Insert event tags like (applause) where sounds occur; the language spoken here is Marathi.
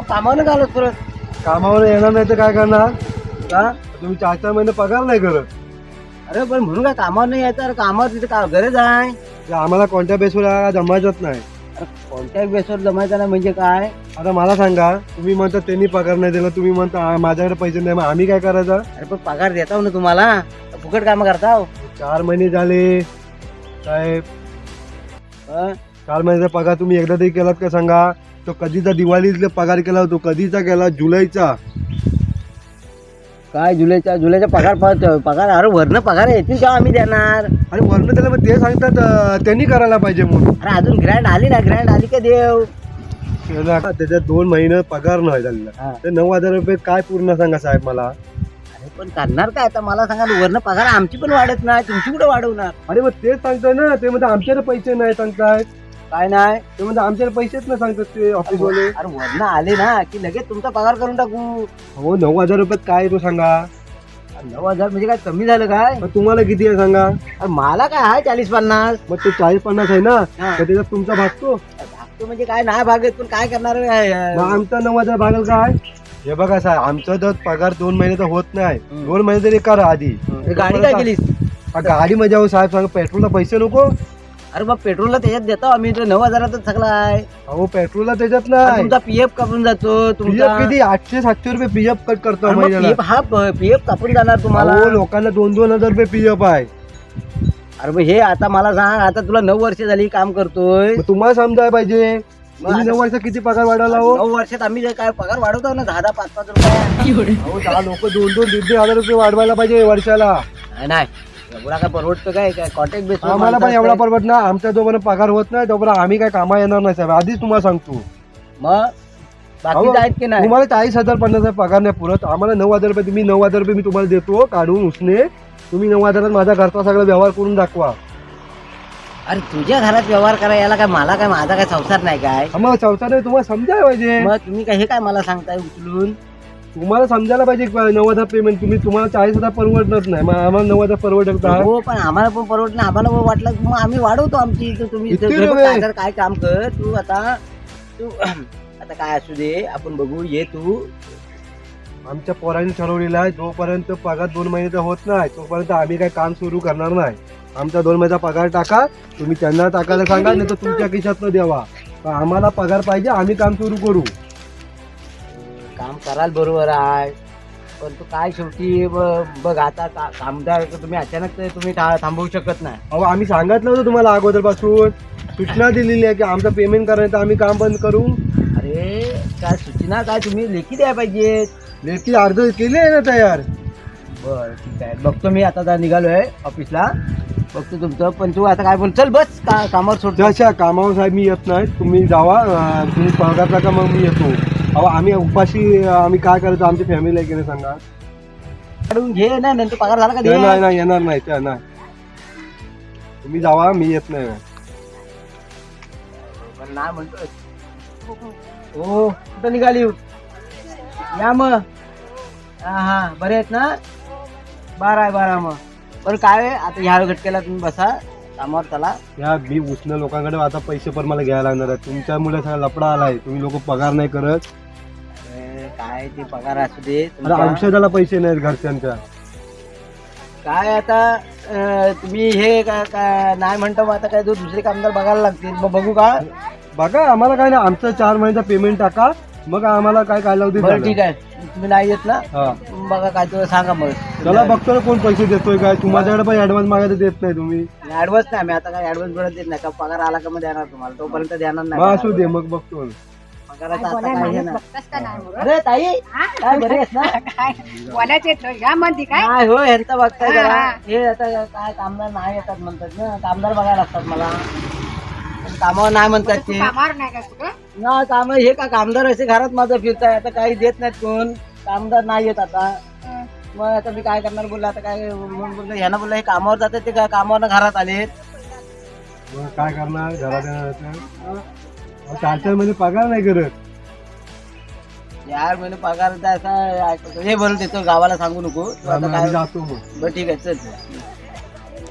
कामावर घालत परत? कामावर येणार नाही तर काय करणार? का तुम्ही चार चार महिने पगार नाही करत. अरे पण म्हणून काय कामावर नाही यायचं? अरे कामावर तिथे का गरज आहे? ते आम्हाला कोणत्या बेसवर जमायचंच नाही. अरे कोणत्या बेसवर जमायचं नाही म्हणजे काय? आता मला सांगा तुम्ही म्हणता त्यांनी पगार नाही दिला तुम्ही म्हणता "आ, माझ्याकडे पैसे नाही मग आम्ही काय करायचं? अरे पण पगार देताव ना तुम्हाला. फुकट काम करताव. चार महिने झाले. साहेब हं? चार महिन्याचा पगार तुम्ही एकदा तरी केलात का सांगा? तो कधीचा दिवाळीतला पगार केला होतो कधीचा केला? जुलैचा. काय जुलैच्या जुलैचा पगार प- पगार अरे वरनं पगार येतील का आम्ही देणार? आणि वर्ण त्याला मग ते सांगतात अं, त्यांनी करायला पाहिजे म्हणून. अरे अजून ग्रँड आली ना ग्रँड आली का देव? त्याला- त्याच्यात दोन महिने पगार नाही झालेला. हा. ते नऊ हजार रुपये काय पूर्ण सांगा साहेब मला? अरे पण करणार काय आता? मला सांगा ना, वरनं पगार आमची पण वाढत नाही तुमची कुठे वाढवणार? अरे मग तेच सांगताय ना ते म्हणजे आमच्याकडे पैसे नाही सांगतायत काय नाही. ते म्हणजे आमच्याकडे पैसेच नाही सांगतात ते ऑफिसवाले अरे वरनं आले ना की लगेच तुमचा पगार करून टाकू. हो नऊ हजार रुपयात काय आहे तो सांगा. नऊ हजार म्हणजे काय कमी झालं काय? मग तुम्हाला किती आहे सांगा. अरे मला काय आहे चाळीस पन्नास? मग ते चाळीस पन्नास आहे ना हा. तर त्याच्यात तुमचा भागतो भागतो म्हणजे काय नाही भागत पण काय करणार आहे? मग आमचा नऊ हजार भागल काय? हे बघा साहेब आमचा जर पगार दोन महिने तर होत नाही. दोन महिने तरी करा आधी. हे गाडी काय केलीस? हा, गाडी मजा हो साहेब सांगा पेट्रोलला पैसे नको. अरे मग पेट्रोलला त्याच्यात देतो आम्ही तो नऊ हजारातच सगळा आहे. अहो पेट्रोलला त्याच्यात आणि नाही तुमचा पीएफ कापून जातो तुमचा पीएफ किती? आठशे सातशे रुपये पीएफ कट करतो अरे मग महिन्याला. PF हा पीएफ कापून जाणार तुम्हाला. अहो, लोकांना दोन दोन हजार रुपये पीएफ आहे. अरे मग हे आता मला सांग आता तुला नऊ वर्ष झाली काम करतोय. मग तुम्हाला समजायला पाहिजे. तुम्ही नऊ वर्ष किती पगार वाढवला हो? नऊ वर्षात आम्ही जे काय पगार वाढवतो ना दहा दहा पाच पाच रुपये. अहो दहा लोक दोन दोन दीड दीड हजार रुपये वाढवायला पाहिजे वर्षाला. नाही, नाही. एवढा काय परवडतो काय? काय कॉन्टॅक्ट बेस आम्हाला पण एवढा परवड ना आमच्या जोपर्यंत पगार होत नाही. तोपर्यंत आम्ही काय कामा येणार नाही साहेब. आधीच तुम्हाला सांगतो. मग? अहो, बाकी आहेत की नाही? तुम्हाला चाळीस हजार पन्नास हजार पगार नाही पुरत. आम्हाला नऊ हजार रुपये तुम्ही नऊ हजार रुपये मी तुम्हाला देतो काढून उसने. तुम्ही नऊ हजारात माझा घरचा सगळा व्यवहार करून दाखवा. अरे तुझ्या घरात व्यवहार करा याला काय मला काय माझा काय संसार नाही काय? आम्हाला चौथ्याने तुम्हाला समजायला पाहिजे. मग तुम्ही काय हे काय मला सांगताय उचलून? तुम्हाला समजायला पाहिजे की नऊ हजार पेमेंट तुम्ही तुम्हाला चाळीस हजार परवडत नाही. मग आम्हाला नऊ हजार परवडत का? हो पण आम्हाला पण परवडत नाही. आम्हाला पण वाटलं की मग आम्ही वाढवतो आमची. इथं तुम्ही? काय काम कर. तू आता तू (clears throat) आता काय असू दे आपण बघू. ये तू. आमच्या पोरांनी ठरवलेलं आहे जोपर्यंत पगार दोन महिन्याचा होत नाही तोपर्यंत आम्ही काय काम सुरू करणार नाही. आमचा दोन महिन्याचा पगार टाका तुम्ही त्यांना टाकायला सांगा नाही तर तुमच्या खिशातनं द्यावा. पण आम्हाला पगार पाहिजे आम्ही काम सुरू करू. काम कराल बरोबर आहे. पण तू काय शेवटी ब- बघ आता का- कामदार तुम्ही अचानक ते तुम्ही था- थांबवू शकत नाही. अहो आम्ही सांगितलं होतं तुम्हाला अगोदरपासून. सूचना दिलेली आहे की आमचं पेमेंट करायचं आम्ही काम बंद करू. अरे काय सूचना काय तुम्ही लेखी द्यायला पाहिजे. लेखी अर्ज केली आहे ना तयार? बर ठीक आहे. बघतो मी आता आता निघालोय ऑफिसला बघतो तुमचं. पण तू आता काय बोल चल बस का कामावर सोडतो जशा कामावर साहेब मी येत नाही. तुम्ही जावा अं, तुम्ही पगार टाका मग मी येतो. अहो आम्ही उपाशी आम्ही काय करायचं आमची फॅमिली आहे की नाही सांगा? काढून घे ना नंतर पगार झाला का? ते नाही नाही येणार नाही त्या नाही. तुम्ही जावा मी येत नाही. पण नाही म्हणतोय. हो. कुठं निघाली? या मग. हा हा बरे आहेत ना? बारा आहे बारा मग. बरं काय आहे, आता ह्या घटकेला तुम्ही बसा. कामावर चला. या मी उष्ण लोकांकडे आता पैसे पण मला घ्यायला लागणार आहे तुमच्यामुळे सगळा लपडा आलाय. तुम्ही लोक पगार नाही करत. काय ते पगार असू दे अरे तुमचा. औषधाला पैसे नाहीत घरच्यांच्या. काय आता अं, तुम्ही हे का- का- नाही म्हणतो मग आता काय तो दुसरे कामदार बघायला लागतील. मग बघू का? बघा आम्हाला काय नाही आमचं चार महिन्याचा पेमेंट टाका. मग आम्हाला काय काय लावते बरं ठीक आहे. तुम्ही नाही येत ना? हा. बघा काय तुला सांगा मग. चला बघतो ना कोण पैसे देतोय काय. तुमच्याकडे पण ऍडव्हान्स मागायचं देत नाही तुम्ही. ऍडव्हान्स नाही मी आता काय ऍडव्हान्स मिळत देत नाही. का पगार आला का मग देणार तुम्हाला. तोपर्यंत देणार मग नाही असू दे मग बघतो पगाराचं आता काय हे नाही. अरे ताई काय बरे आहेस ना? (laughs) बोलायचे या म्हणते काय? नाही हो बघताय हा, जरा. हा. हे आता काय कामदार नाही येतात म्हणतात ना. कामदार बघायला लागतात मला. पण कामावर नाही म्हणतात तू ते. कामावर नाही का तू ना काम हे का कामदार असे घरात माझं फिरताय. आता काही देत नाहीत कोण. कामदार नाही येत आता. मग आता मी काय करणार बोलला आता काय मग बोललो ह्यानं बोललं हे कामावर जातात ते का कामावर घरात आलेत मग काय करणार? घरात येणार चार चार महिने पगार नाही करत. यार महिने पगार द्यायचा हे बोलत येतो गावाला सांगू नको. तू आता आम्ही काय जातो मग. बरं ठीक आहे चल.